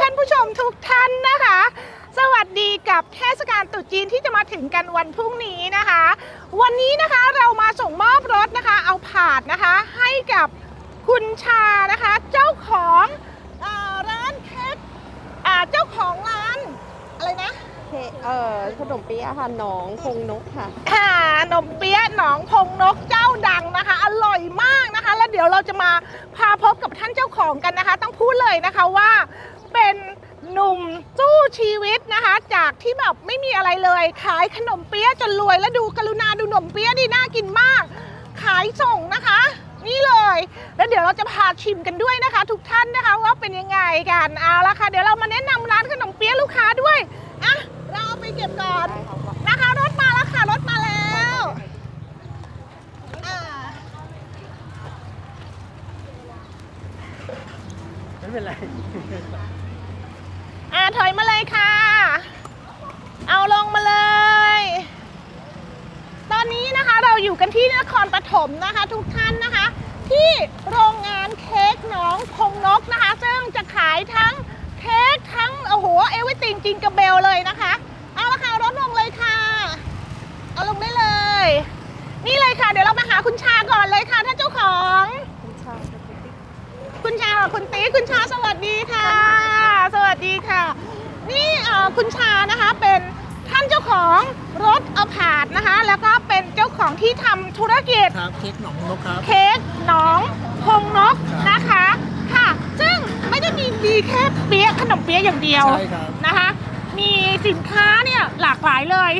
ท่านผู้ชมทุกท่านนะคะ สวัสดีกับเทศกาลตรุษจีนที่จะมาถึงกันวันพรุ่งนี้นะคะ วันนี้นะคะเรามาส่งมอบรถนะคะเอาผาดนะคะ ให้กับคุณชานะคะ เจ้าของเออร้านเค้กอ่าเจ้าของร้านอะไรนะ เคเอ่อขนมเปี๊ยะค่ะหนองพงนกค่ะอ่านมเปี๊ยะหนองพงนกเจ้าดังนะคะ อร่อยมากนะคะ แล้วเดี๋ยวเราจะมาพาพบกับท่านเจ้าของกันนะคะ ต้องพูดเลยนะคะว่า เป็นหนุ่มสู้ชีวิตนะคะ จากที่แบบไม่มีอะไรเลย ขายขนมเปี๊ยะจนรวยแล้วดูกรุณาดูหนมเปี๊ยะนี่น่ากินมาก ขายส่งนะคะ นี่เลย แล้วเดี๋ยวเราจะพาชิมกันด้วยนะคะ ทุกท่านนะคะว่าเป็นยังไงกันเอาละค่ะเดี๋ยวเรามาแนะนำร้านขนมเปี๊ยะลูกค้าด้วยอะเราเอาไปเก็บก่อนนะคะ รถมาแล้วค่ะรถมาแล้วอ่า ไม่ เป็นไร อ่าถอยมาเลยค่ะ เอาลงมาเลย ตอนนี้นะคะเราอยู่กันที่นครปฐมนะคะ ทุกท่านนะคะ ที่โรงงานเค้กน้องพงนกนะคะ ซึ่งจะขายทั้งเค้กทั้งโอ้โหเอวิติงจิงกระเบลเลยนะคะ เอาละค่ะรถลงเลยค่ะ เอาลงได้เลย นี่เลยค่ะ เดี๋ยวเรามาหาคุณชาก่อนเลยค่ะท่านเจ้าของ คุณชากับคุณติ๊กคุณชาสวัสดีค่ะ สวัสดีค่ะ นี่เอ่อคุณชานะคะเป็นท่านเจ้าของรถอพาร์ตนะคะ แล้วก็เป็นเจ้าของที่ทำธุรกิจครับเค้กหนองนกครับเค้กหนองพงนกนะคะค่ะ ซึ่งไม่ได้มีดีแค่เปี๊ยะขนมเปี๊ยะอย่างเดียวใช่ครับนะคะ มีสินค้าเนี่ยหลากหลายเลย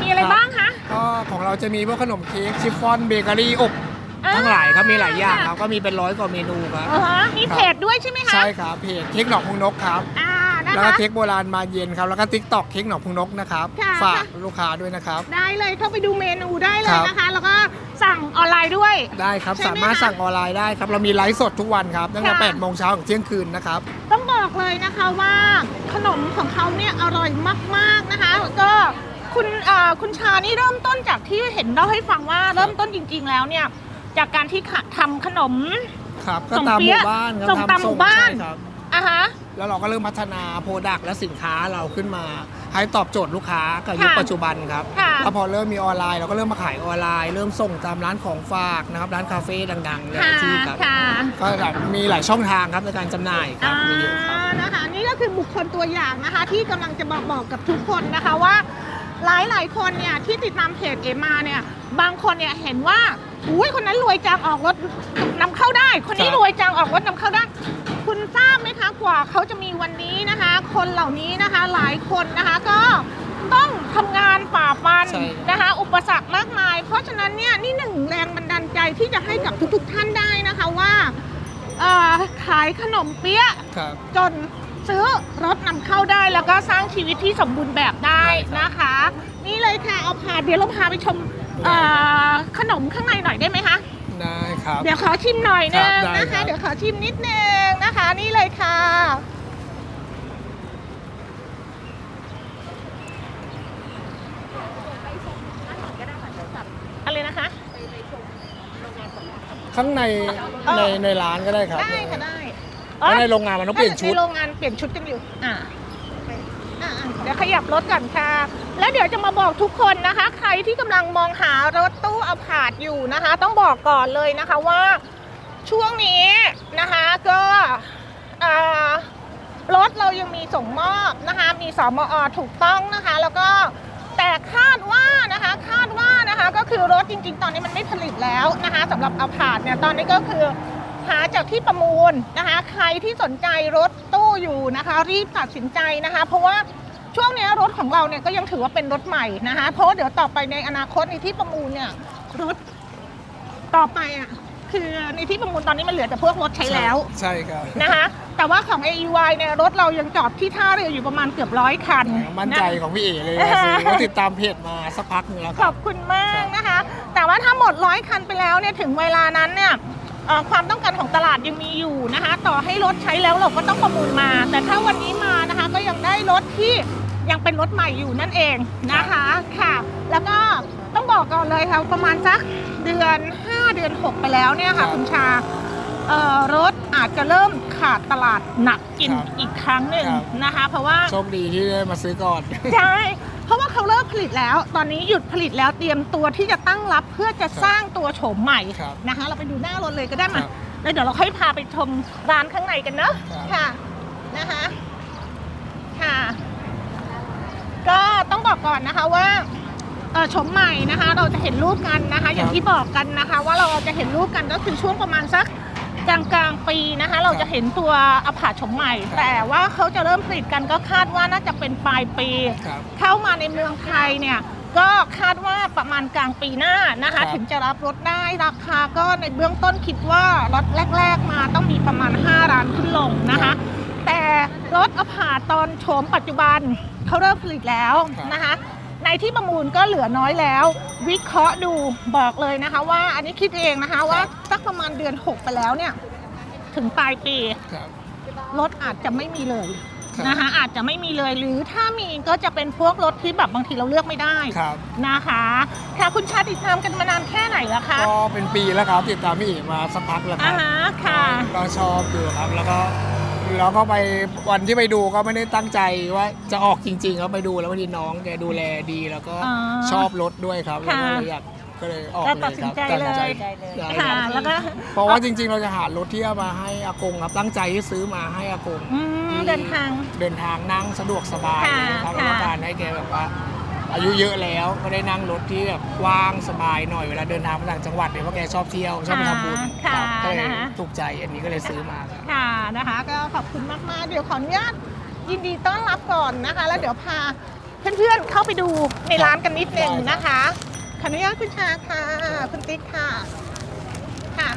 มีอะไรบ้างคะก็ของเราจะมีพวกขนมเค้กชิฟฟ่อนเบเกอรี่อบอ่า ทั้งหลายครับมีหลายอย่างครับก็มีเป็นร้อยกว่าเมนูครับอ่าฮะมีเพจด้วยใช่ไหมคะใช่ครับเพจเค้กหนองพุงนกครับ อ่านะแล้วก็คะ เค้กโบราณมาเย็นครับ แล้วก็ติ๊กตอกเค้กหนองพุงนกนะครับ ค่ะ ฝากลูกค้าด้วยนะครับ ได้เลยเข้าไปดูเมนูได้เลคยรับนะคะ แล้วก็สั่งออนไลน์ด้วย ได้ครับ ใช่ไหมสามารถคะสั่งออนไลน์ได้ครับ เรามีไลฟ์สดทุกวันครับ ตั้งแต่ค่ะ 8โมงเช้าถึงเที่ยงคืนนะครับ ต้องบอกเลยนะคะว่าขนมของเขาเนี่ยอร่อยมากๆนะคะก็คุณเอ่อคุณชานี่เริ่มต้นจากที่เห็นเล่าให้ฟังว่าเริ่มต้นจริง ๆ แล้วเนี่ย จากการที่ขะทำขนม ครับก็ส่งตามหเปี๊มู่ยะบ้านครับส่งตามหมู่บ้าน ใช่ครับอะฮะ แล้วเราก็เริ่มพัฒนาโปรดักต์และสินค้าเราขึ้นมา ให้ตอบโจทย์ลูกค้ากับยุคค่ะปัจจุบันครับค่ะ แล้วพอเริ่มมีออนไลน์เราก็เริ่มมาขายออนไลน์ เริ่มส่งตามร้านของฝากนะครับร้านคาเฟ่ดังๆหลายค่ะที่ครับค่ะก็แบบมีหลายช่องทางครับในการจำหน่ายครับมีเยอะครับอ่านะคะ นี่ก็คือบุคคลตัวอย่างนะคะ ที่กำลังจะบอกบอกกับทุกคนนะคะว่า หลายหลายๆคนเนี่ยที่ติดตามเพจเอมาเนี่ยบางคนเนี่ยเห็นว่าอุ้ยคนนั้นรวยจังออกรถนำเข้าได้ คนนี้ครับรวยจังออกรถนำเข้าได้ คุณทราบไหมคะกว่าเขาจะมีวันนี้นะคะ คนเหล่านี้นะคะหลายคนนะคะก็ต้องทำงานฝ่าฟันใช่นะคะ อุปสรรคมากมาย เพราะฉะนั้นเนี่ยนี่หนึ่งแรงบันดาลใจที่จะให้กับทุกๆท่านได้นะคะว่าเอ่อขายขนมเปี๊ยะครับจน ซื้อรถนำเข้าได้แล้วก็สร้างชีวิตที่สมบูรณ์แบบได้ใช่ครับนะคะ นี่เลยค่ะเอาพาเดี๋ยวเราพาไปชมเอ่อขนมข้างในหน่อยได้ไหมคะ ได้ครับ เดี๋ยวขอชิมหน่อยครันึบงได้นะครัคะ บ เดี๋ยวขอชิมนิดนึงนะคะ นี่เลยค่ะ อะไรนะคะ ข้างในเออในในร้านก็ได้ครับ ได้ค่ะได้ เพราะในโรงงานมันต้องเปลี่ยนชุด ในโรงงานเปลี่ยนชุดกันอยู่อ่าอ่าเดี๋ยวขยับรถก่อนค่ะ แล้วเดี๋ยวจะมาบอกทุกคนนะคะ ใครที่กำลังมองหารถตู้เอาผาดอยู่นะคะ ต้องบอกก่อนเลยนะคะว่าช่วงนี้นะคะก็อ่ารถเรายังมีส่งมอบนะคะ มีสมอถูกต้องนะคะ แล้วก็แต่คาดว่านะคะคาดว่านะคะก็คือรถจริง ๆ ตอนนี้มันไม่ผลิตแล้วนะคะสำหรับเอาผาดเนี่ยตอนนี้ก็คือ หาจากที่ประมูลนะคะ ใครที่สนใจรถตู้อยู่นะคะ รีบตัดสินใจนะคะ เพราะว่าช่วงเนี้ยรถของเราเนี่ยก็ยังถือว่าเป็นรถใหม่นะคะ เพราะว่าเดี๋ยวต่อไปในอนาคตในที่ประมูลเนี่ยรถต่อไปอะคือในที่ประมูลตอนนี้มันเหลือแต่พวกรถใช้แล้วใช่ครับนะคะ แต่ว่าของ AEY เนี่ยรถเรายังจอดที่ท่าเรืออยู่ประมาณเกือบร้อยคัน มั่นใจนะของพี่เอ๋เลยนะซื้อก็ติดตามเพจมาสักพักหนึงแล้วขครัอบบคุณมากนะคะ แต่ว่าถ้าหมดร้อยคันไปแล้วเนี่ยถึงเวลานั้นเนี่ยเอ่อ ความต้องการของตลาดยังมีอยู่นะคะ ต่อให้รถใช้แล้วเราก็ต้องประมูลมา แต่ถ้าวันนี้มานะคะก็ยังได้รถที่ยังเป็นรถใหม่อยู่นั่นเองนะคะค่ะ แล้วก็ต้องบอกก่อนเลยค่ะประมาณสักเดือน 5 เดือน 6 ไปแล้วเนี่ยค่ะครับคุณชาเอ่อรถอาจจะเริ่มขขาดตลาดหนักกินครับอีกครั้งหนึ่งครับนะคะ เพราะว่าโชคดีที่ได้มาซื้อก่อนใช่เพราะว่าเขาเลิกผลิตแล้ว ตอนนี้หยุดผลิตแล้วเตรียมตัวที่จะตั้งรับเพื่อจะสร้างตัวโฉมใหม่ครับนะคะ เราไปดูหน้ารถเลยก็ได้มาครับแล้วเดี๋ยวเราค่อยพาไปชมร้านข้างในกันเนอะครับ ค่ะนะคะค่ะ ก็ต้องบอกก่อนนะคะว่าเอ่อชมใหม่นะคะ เราจะเห็นรูปกันนะคะ อย่างที่บอกกันนะคะ ว่าเราจะเห็นรูปกันก็คือช่วงประมาณสัก กลางกลางๆปีนะคะ เราจะเห็นตัวอภาชมใหม่ แต่ว่าเขาจะเริ่มผลิตกันก็คาดว่าน่าจะเป็นปลายปี ครับ เข้ามาในเมืองไทยเนี่ยก็คาดว่าประมาณกลางปีหน้านะคะ ครับ ถึงจะรับรถได้ราคาก็ในเบื้องต้นคิดว่ารถแรก ๆ มาต้องมีประมาณ 5 ล้านขึ้นลงนะคะ แต่รถอภาตอนโฉมปัจจุบันเขาเริ่มผลิตแล้วครับนะคะ ในที่ประมูลก็เหลือน้อยแล้ว วิเคราะห์ดูบอกเลยนะคะ ว่าอันนี้คิดเองนะคะว่าสักประมาณเดือน 6 ไปแล้วเนี่ย ถึงปลายปีครับ รถอาจจะไม่มีเลยครับนะคะอาจจะไม่มีเลยหรือถ้ามีก็จะเป็นพวกรถที่แบบบางทีเราเลือกไม่ได้ครับ นะคะค่ะคุณชาติดตามกันมานานแค่ไหนแล้วคะก็เป็นปีแล้วครับติดตามพี่เอกมาสักพักแล้วคอ่ารับฮะค่ะ ก็ชอบอยู่ครับแล้วก็ แล้วก็ไปวันที่ไปดูก็ไม่ได้ตั้งใจว่าจะออกจริงๆครับไปดูแล้วพอดีน้องแกดูแลดีแล้วก็อ๋อชอบรถด้วยครับแล้วก็ค่ะเลยอยากก็เลยออกก็เลยตัดสิคนรับใจตัดเลสินใจยได้ค่ะ ครับแล้วก็เพราะว่าจริงๆ เราจะหารถที่เอามาให้อากงครับตั้งใจที่ซื้อมาให้อากง อืมเดินทาง เดินทางนั่งสะดวกสบายค่ะนะครับค่ะแล้วก็การให้แกแบบว่า อายุเยอะแล้วก็ได้นั่งรถที่แบบกว้างสบายหน่อยเวลาเดินทางไปต่างจังหวัดเนี่ยเพราะแกชอบเที่ยวชอบไปทำบุญค่ะครับก็เลยนะคะ ถูกใจอันนี้ก็เลยซื้อมาครับ ค่ะนะคะ ก็ขอบคุณมากๆ เดี๋ยวขออนุญาตยินดีต้อนรับก่อนนะคะ แล้วเดี๋ยวพาเพื่อนๆเข้าไปดูในร้านกันนิดนึงนะคะ ขออนุญาตคุณชาค่ะคุณติ๊กค่ะค่ะ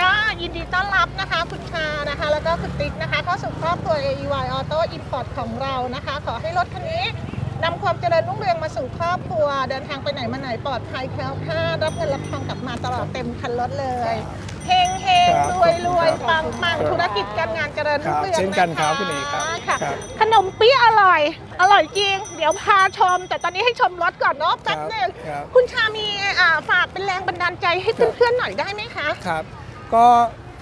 ก็ยินดีต้อนรับนะคะคุณชานะคะ แล้วก็คุณติ๊กนะคะเข้าสู่ครอบครัว AEY Auto Import ของเรานะคะ ขอให้รถคันนี้ นำความเจริญรุ่งเรืองมาสู่ครอบครัว เดินทางไปไหนมาไหนปลอดภัยแคล้วคลาดรับเงินรับทองกลับมาตลอดเต็มคันรถเลยเฮงเฮงครับรวยรวยขอบคุณครับปังปังธุรกิจการงานเจริญรุ่งเรืองครับเช่นกันครับะะคุณเอกครับค่ะครับขนมเปี๊ยะอร่อย อร่อยจริง เดี๋ยวพาชม แต่ตอนนี้ให้ชมรถก่อนเนาะแป๊บหนึงครับ คุณชามีอ่าฝากเป็นแรงบันดาลใจให้เพื่อนๆหน่อยได้ไหมคะ ครับ ก็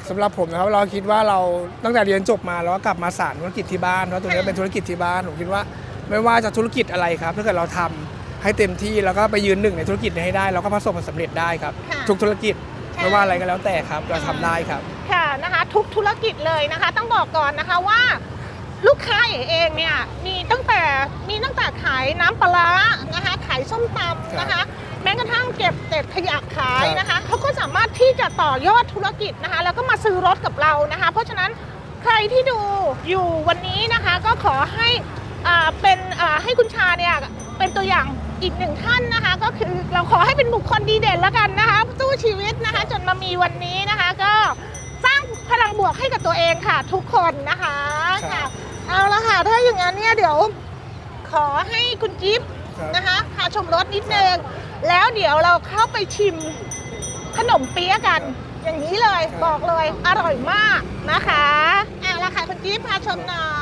สำหรับผมนะครับเราคิดว่าเราตั้งแต่เรียนจบมาเราก็กลับมาสานธุรกิจที่บ้านเพราะตรงนี้เป็นธุรกิจที่บ้านผมคิดว่า ไม่ว่าจะธุรกิจอะไรครับ ถ้าเกิดเราทำให้เต็มที่แล้วก็ไปยืนหนึ่งในธุรกิจนี้ให้ได้ เราก็ประสบความสำเร็จได้ครับ ค่ะ ทุกธุรกิจใช่ไม่ว่าอะไรก็แล้วแต่ครับ เราทำได้ครับ ค่ะนะคะทุกธุรกิจเลยนะคะ ต้องบอกก่อนนะคะว่า ลูกค้าเองเนี่ยมีตั้งแต่มีตั้งแต่ขายน้ำปลาร้านะคะขายส้มตำนะคะ แม้กระทั่งเก็บเศษขยะขายนะคะเขาก็สามารถที่จะต่อยอดธุรกิจนะคะ แล้วก็มาซื้อรถกับเรานะคะ เพราะฉะนั้นใครที่ดูอยู่วันนี้นะคะ ก็ขอให้อ่า เป็นอ่าให้คุณชาเนี่ยเป็นตัวอย่างอีกหนึ่งท่านนะคะ ก็คือเราขอให้เป็นบุคคลดีเด่นแล้วกันนะคะสู้ชีวิตนะคะ จนมามีวันนี้นะคะ ก็สร้างพลังบวกให้กับตัวเองค่ะ ทุกคนนะคะครัค่ะบเอาละค่ะถ้าอย่างนั้นเนี่ยเดี๋ยวขอให้คุณจิ๊บครับนะคะพาชมรถนิดนึงแล้วเดี๋ยวเราเข้าไปชิมขนมเปี๊ยะกัน อย่างนี้เลยครับบอกเลยอร่อยมากนะคะเอาละค่ะคุณจิ๊บพาชมหน่อย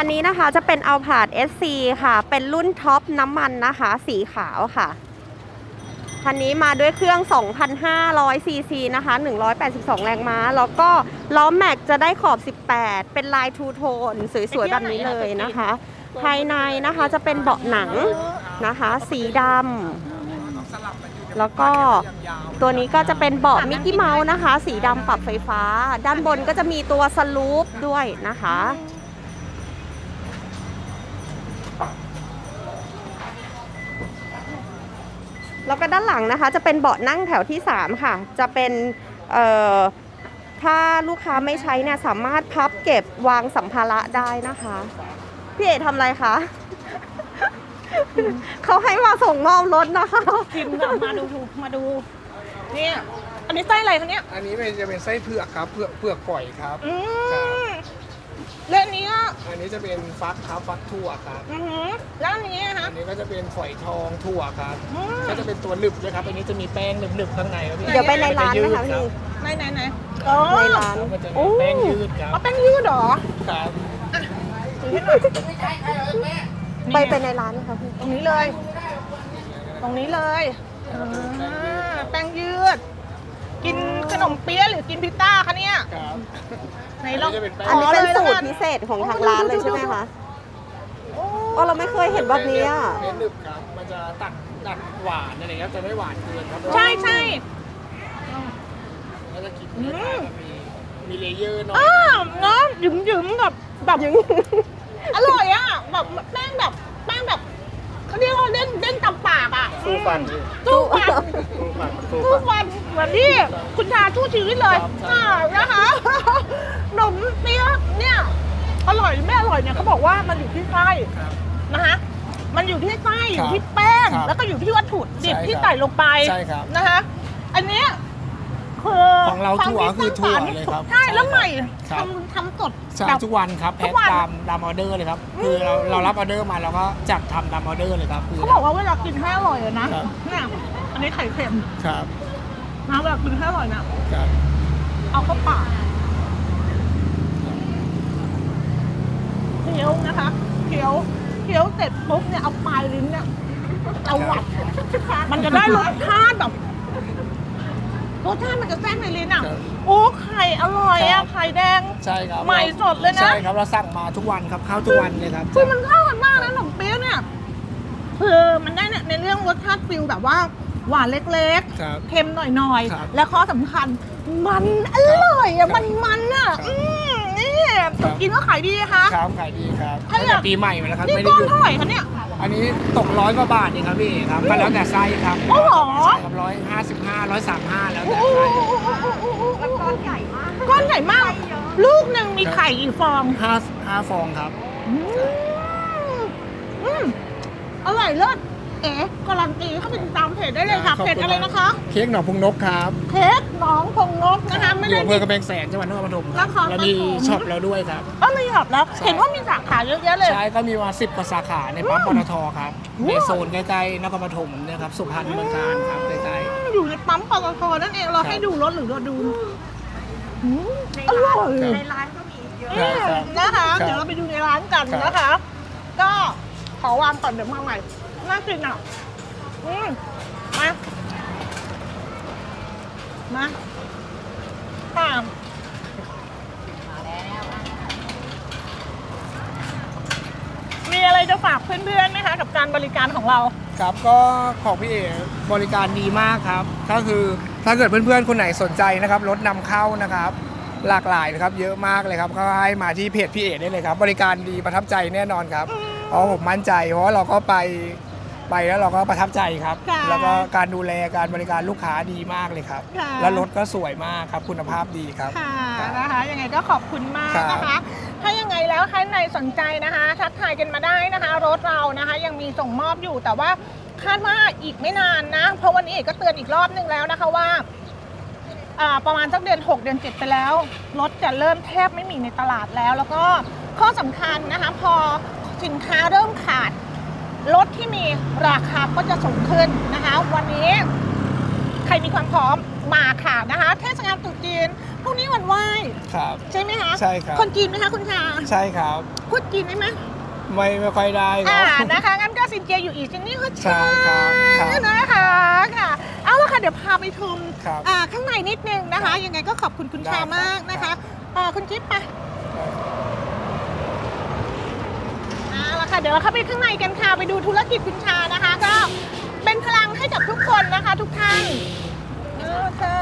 คันนี้นะคะจะเป็นเอาผาด SC ค่ะ เป็นรุ่นท็อปน้ำมันนะคะ สีขาวค่ะ คันนี้มาด้วยเครื่อง 2,500 ซีซีนะคะ 182 แรงม้า แล้วก็ล้อแม็กจะได้ขอบ 18 เป็นลายทูโทน สวยๆ แบบนี้เลยนะคะ ภายในนะคะจะเป็นเบาะหนังนะคะ สีดำแล้วก็ตัวนี้ก็จะเป็นเบาะมิกกี้เมาส์นะคะ สีดำปรับไฟฟ้า ด้านบนก็จะมีตัวสลูปด้วยนะคะ แล้วก็ด้านหลังนะคะจะเป็นเบาะนั่งแถวที่ 3 ค่ะ จะเป็นเอ่อถ้าลูกค้าไม่ใช้เนี่ยสามารถพับเก็บวางสัมภาระได้นะคะ พี่เอ๋ทำอะไรคะเขาให้มาส่งมอบรถนะคะชิมค่ะมาดูมาดูเนี่ยอันนี้ไส้อะไรคะเนี่ยอันนี้เป็นจะเป็นไส้เผือกครับเผือกเผือกก่อยครับอืครับม และอันนี้ก็อันนี้จะเป็นฟักครับฟักถั่วครับ อือหือแล้วอันนี้นะคะ อันนี้ก็จะเป็นฝอยทองถั่วครับ อืม ก็จะเป็นตัวหนึบด้วยครับ อันนี้จะมีแป้งหนึบๆข้างในครับพี่เดี๋ยวไปในร้านนะคะพี่ ไหนไหนไหนอ๋อในร้านแล้วมันจะโอ้มีแป้งยืดครับเอาแป้งยืดเหรอครับถือให้หน่อยไปไปในร้านค่ะพี่ ตรงนี้เลย ตรงนี้เลยอ่าแป้งยืด กินขนมเปี๊ยะหรือกินพิซซ่าคะเนี่ย ครับ ไหนลอง อันนี้จะเป็นแป้งอันนี้เป็นขสูลยตแล้รวกันพิเศษของทางร้านเลยใช่ไหมคะอ๋อเราไม่เคยเห็นแบบนี้อะ เน้นหนึบครับ มันจะตัดตัดหวานอะไรครับจะไม่หวานเกินครับใช่ใช่แล้วจะกินอืมมีมีเลเยอร์หน่อยอ้าวเนาะหยุมหยุมๆแบบแบบอร่อยอะแบบแป้งแบบแป้งแบบ เขาเรียกว่าเด้งเด้งตำปากอะสู้ฟันดิสู้ฟันสู้ฟันสู้สู้ฟันฟันเหมือนที่คุณชาชู้ชีวิตเลยครับอ่านะคะขนมเปี๊ยะเนี่ยอร่อยไม่อร่อยเนี่ยเขาบอกว่ามันอยู่ที่ไส้ครับนะคะมันอยู่ที่ไส้อครับยู่ที่แป้ง ครับแล้วก็อยู่ที่วัตถุดิบใช่ที่ครับใส่ลงไปใช่ครับ นะคะอันเนี้ย คือของเราถั่ววมคือถั่วสร้างสรรค์เลยครับใช่แล้วใหม่ครับ ทำทำสดใช่แบบ ทุกวันครับทุแพ็กควัน ตามตามออเดอร์เลยครับ คือเราเรารับออเดอร์มาเราก็จัดทำตามออเดอร์เลยครับคือ เขาบอกว่าเวลากินให้อร่อยอะนะครับ เนี่ยอันนี้ไข่เค็มครับนะเวลากินให้อร่อยเนี่ยครับ เอาเข้าปากเคี้ยวนะคะเคี้ยวเคี้ยวเสร็จปุ๊บเนี่ยเอาปลายลิ้นเนี่ยเอาหวัดมันจะได้รสชาติแบบ รสชาติมันจะแทรกในลิ้นอะ ครับโอ้ ไข่อร่อยครัอะ บ ไข่แดง ใช่ครับใหม่สดเลยนะ ใช่ครับเราสั่งมาทุกวันครับข้าวทุกวันเลยครับ คือมันเข้ากันมากนะขนมเปี๊ยะเนี่ยคือมันได้เนี่ยในเรื่องรสชาติฟิลแบบว่าหวานเล็กครับๆ เค็มหน่อยครับ ๆ และข้อสำคัญ มันอร่อยอะครับมันมันอะครับอืมนี่ครับกินก็ขายดีนะคะ ครับขายดีครับถ้าตั้งอยาแต่กปีใหม่มาแล้วครับนี่ไม่ได้ก้อนหยุดเท่าไหร่คะเนี่ย อันนี้ตกร้อยกว่าบาทเองครับพี่ครับก็แล้วแต่ไส้ครับอ๋อเหรอ ใช่ครับร้อยห้าสิบห้าร้อยสามห้าแล้วโอ้แต่โหไส้ก้อนใหญ่มากก้อนใหญ่มาก ลูกหนึ่งมีไข่กี่ฟองห้าห้าฟองครับ อืมอืมอร่อยเลิศ เอ๋การันตีเข้าไปติดตามเพจได้เลยค่ะขอบเพคุณจอะไรนะคะ เค้กหนองพุงนกครับเพจหน้องพงนกนะคะไม่อได้ยู่อำเภอกระเบงแสนจังหวัดนครปฐมคนรับครปฐม แล้วมีช็อปแล้วด้วยครับ ก็มีแบบแล้วใช่เห็นว่ามีสาขาเยอะแยะเลย ใช่ก็มีมาสิบกว่าสาขาในปั๊มปตทครับอืม ในโซนใกล้ๆนครปฐมเนี่ยครับสุพรรณเมืองการครับใกล้ อยู่ในปั๊มปตทนั่นเองเราครับให้ดูรถหรือเราดูอืมอร่อยครับในร้านก็มีเยอะ ครับครับนะคะ ครับเดี๋ยวเราไปดูในร้านกันครับ นะคะ ก็ขอวางก่อนเดี๋ยวมาใหม่ น่ากินอะอืมมา มาค่ะมีอะไรจะฝากเพื่อนๆไหมคะ กับการบริการของเรา ครับก็ของพี่เอ๋บริการดีมากครับ ก็คือถ้าเกิดเพื่อนๆ คนไหนสนใจนะครับรถนำเข้านะครับ หลากหลายนะครับเยอะมากเลยครับก็ให้มาที่เพจพี่เอ๋ได้เลยครับ บริการดีประทับใจแน่นอนครับเพราะผมมั่นใจเพราะว่าเราก็ไป ไปแล้วเราก็ประทับใจครับ ค่ะแล้วก็การดูแลการบริการลูกค้าดีมากเลยครับ ค่ะ แล้วรถก็สวยมากครับคุณภาพดีครับ ค่ะครับนะคะยังไงก็ขอบคุณมากครับนะคะถ้ายังไงแล้วใครในสนใจนะคะ ทักทายกันมาได้นะคะ รถเรานะคะ ยังมีส่งมอบอยู่แต่ว่าคาดว่าอีกไม่นานนะ เพราะวันนี้เอกก็เตือนอีกรอบนึงแล้วนะคะว่าอ่าประมาณสักเดือน 6 เดือน 7 ไปแล้ว รถจะเริ่มแทบไม่มีในตลาดแล้ว แล้วก็ข้อสำคัญนะคะ พอสินค้าเริ่มขาด รถที่มีราคาก็จะสูงขึ้นนะคะ วันนี้ใครมีความพร้อมมาค่ะนะคะ เทศกาลตรุษจีนพรุ่งนี้วันไหว้ครับ ใช่ไหมคะใช่ครับ คนจีนไหมคะคุณชาใช่ครับพูดจีนได้ไหมไม่ไม่ค่อยได้คอ่ารับนะคะงั้นก็ซินเจียอยู่อีกจินนี่ก็ใช่ครับครับนะคะค่ะเอาละค่ะเดี๋ยวพาไปชมครับอ่าข้างในนิดนึงนะคะ ยังไงก็ขอบคุณคุณได้ชาครับมากนะครัคะบอ่าคุณจิ๊บไป เดี๋ยวเราเข้าไปข้างในกันค่ะ ไปดูธุรกิจคุณชานะคะ ก็เป็นพลังให้กับทุกคนนะคะ ทุกท่านเอาค่ะ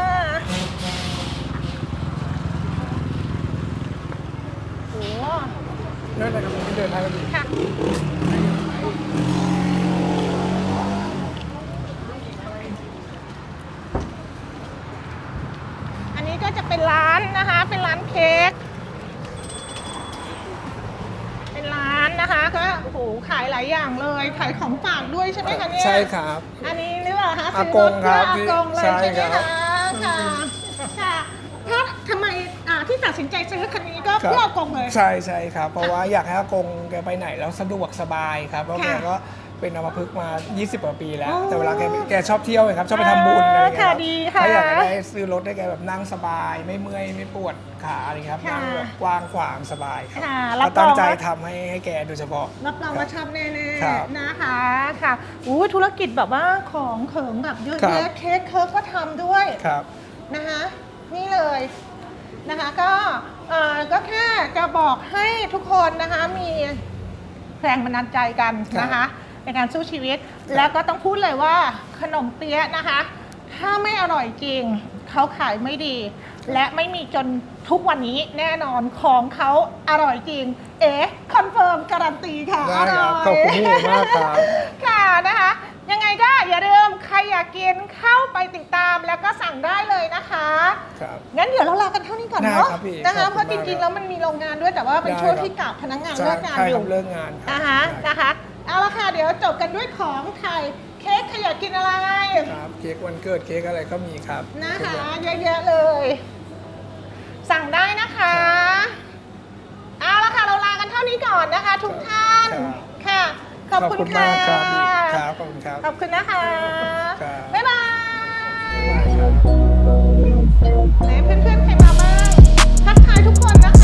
โอ้นั่นแหละครับผมเดินทางกันอยู่ค่ะอันนี้ก็จะเป็นร้านนะคะ เป็นร้านเค้ก เป็นร้านนะคะก็โอ้โห ขายหลายอย่างเลย ขายของฝากด้วยใช่ไหมคะเนี่ยใช่ครับ อันนี้หรือเปล่าคะอากงครับซื้อถเพื่ออากงเลยใช่ใช่ไหมครัคะบค่ะค่ะถ้าทำไมอ่าที่ตัดสินใจซื้อคันนี้ก็ครับเพื่ออากงเลย ใช่ใช่ครับ เพราะว่าอยากให้อากงแกไปไหนแล้วสะดวกสบายครับเพราะแกค่ะก็ เป็นอัมพฤกษ์มา 20กว่าปีแล้วอ๋อแต่เวลาแกแกชอบเที่ยวไงครับ ชอบไปทำบุญอะไรอย่างเงี้ยค่ะรับดีค่ะก็อยากจะได้ซื้อรถให้แกแบบนั่งสบาย ไม่เมื่อยไม่ปวดขาอะไรครับค่ะนั่งแบบกว้างขวางสบายครับค่ะรับก็ตั้งใจรองว่าทำให้ให้แกโดยเฉพาะ รับรองว่าชอบแน่ครับๆนะคะค่ะอู้ธุรกิจแบบว่าของเขิงแบบเยอะครับแยะเค้กเคิร์ฟก็ทำด้วยครับนะคะนี่เลยนะคะก็เอ่อก็แค่จะบอกให้ทุกคนนะคะมีแรงบันดาลใจกันนะคะ ในการสู้ชีวิต แล้วก็ต้องพูดเลยว่าขนมเปี๊ยะนะคะ ถ้าไม่อร่อยจริง เขาขายไม่ดี และไม่มีจนทุกวันนี้แน่นอนของเขาอร่อยจริง เอ๋คอนเฟิร์มการันตีค่ะได้ครับร่ยขอบคุณพี่เอ๋มากครับ ค่ะนะคะ ยังไงก็อย่าลืมใครอยากกินเข้าไปติดตามแล้วก็สั่งได้เลยนะคะ ครับ งั้นเดี๋ยวเราลากันเท่านี้ก่อนได้เนาะครับพี่นะคะ ขอบคุณเพราะจริงๆ มากแล้วมันมีโรงงานด้วยแต่ว่าเป็นได้ช่วงครับ ที่กับพนักงานใช่เลิกงานใช่อคยู่รับเลิกงานครับนะคะได้นะคะ เอาละค่ะ เดี๋ยวจบกันด้วยของไทยเค้กใครอยากกินอะไร ครับเค้กวันเกิดเค้กอะไรก็มีครับนะคะทุกอย่างเยอะๆเลย สั่งได้นะคะ เอาละค่ะ เราลากันเท่านี้ก่อนนะคะ ทุกท่านครับค่ะ ขอบคุณค่ะมากครับพี่ครับขอบคุณครับขอบคุณนะคะครับบ๊ายบายบ๊ายบายครับไหนเพื่อนๆใครมาบ้าง